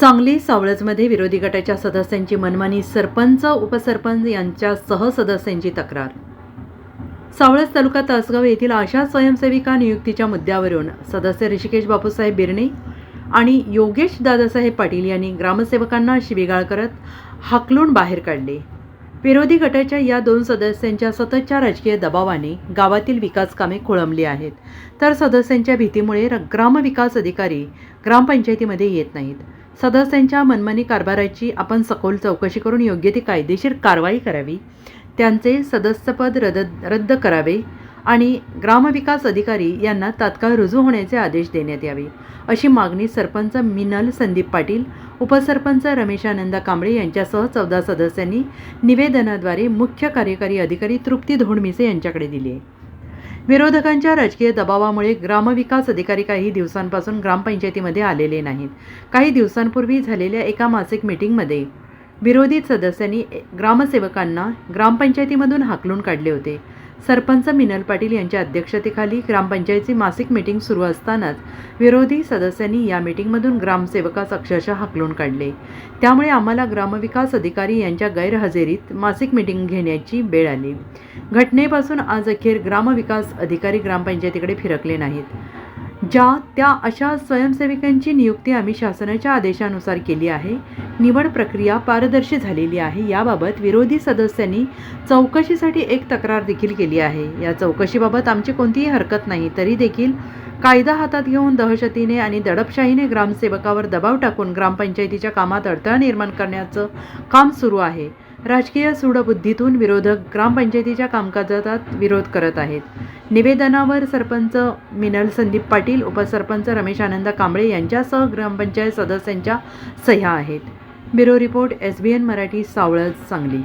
सांगली सावळजमध्ये विरोधी गटाच्या सदस्यांची मनमानी सरपंच उपसरपंच यांच्यासह सदस्यांची तक्रार. सावळज तालुका तासगाव येथील आशा स्वयंसेविका नियुक्तीच्या मुद्द्यावरून सदस्य ऋषिकेश बापूसाहेब बिर्णे आणि योगेश दादासाहेब पाटील यांनी ग्रामसेवकांना शिवीगाळ करत हाकलून बाहेर काढले. विरोधी गटाच्या या दोन सदस्यांच्या सततच्या राजकीय दबावाने गावातील विकास कामे खोळंबली आहेत. तर सदस्यांच्या भीतीमुळे र- ग्रामविकास अधिकारी ग्रामपंचायतीमध्ये येत नाहीत. सदस्यांच्या मनमानी कारभाराची आपण सखोल चौकशी करून योग्य ती कायदेशीर कारवाई करावी. त्यांचे सदस्यपद रद्द रद्द करावे आणि ग्रामविकास अधिकारी यांना तात्काळ रुजू होण्याचे आदेश देण्यात यावे. अशी मागणी सरपंच मिनल संदीप पाटील उपसरपंच रमेशानंद कांबळे यांच्यासह चौदा सदस्यांनी निवेदनाद्वारे मुख्य कार्यकारी अधिकारी तृप्ती धोडमिसे यांच्याकडे दिली. आहे विरोधकांच्या राजकीय दबावामुळे ग्रामविकास अधिकारी काही दिवसांपासून ग्रामपंचायतीमध्ये आलेले नाहीत. काही दिवसांपूर्वी झालेल्या एका मासिक मीटिंगमध्ये विरोधी सदस्यांनी ग्रामसेवकांना ग्रामपंचायतीमधून हाकलून काढले होते. सरपंच मिनल पाटील यांच्या अध्यक्षतेखाली ग्रामपंचायतीची मासिक मीटिंग सुरू असतानाच विरोधी सदस्यांनी या मीटिंगमधून ग्रामसेवकास अक्षरशः हाकलून काढले. त्यामुळे आम्हाला ग्रामविकास अधिकारी यांच्या गैरहजेरीत मासिक मीटिंग घेण्याची वेळ आली. घटनेपासून आज अखेर ग्रामविकास अधिकारी ग्रामपंचायतीकडे फिरकले नाहीत. ज्या त्या अशा स्वयंसेविकांची नियुक्ती आम्ही शासनाच्या आदेशानुसार केली आहे. निवड प्रक्रिया पारदर्शी झालेली आहे. याबाबत विरोधी सदस्यांनी चौकशीसाठी एक तक्रार देखील केली आहे. या चौकशीबाबत आमची कोणतीही हरकत नाही. तरी देखील कायदा हातात घेऊन दहशतीने आणि दडपशाहीने ग्रामसेवकावर दबाव टाकून ग्रामपंचायतीच्या कामात अडथळा निर्माण करण्याचं काम सुरू आहे. राजकीय सूडबुद्धीतून विरोधक ग्रामपंचायतीच्या कामकाजात विरोध करत आहेत. निवेदनावर सरपंच मिनल संदीप पाटील उपसरपंच रमेश आनंद कांबळे यांच्यासह ग्रामपंचायत सदस्यांच्या सह्या आहेत. Bureau report S B N Marathi Savlaj Sangli.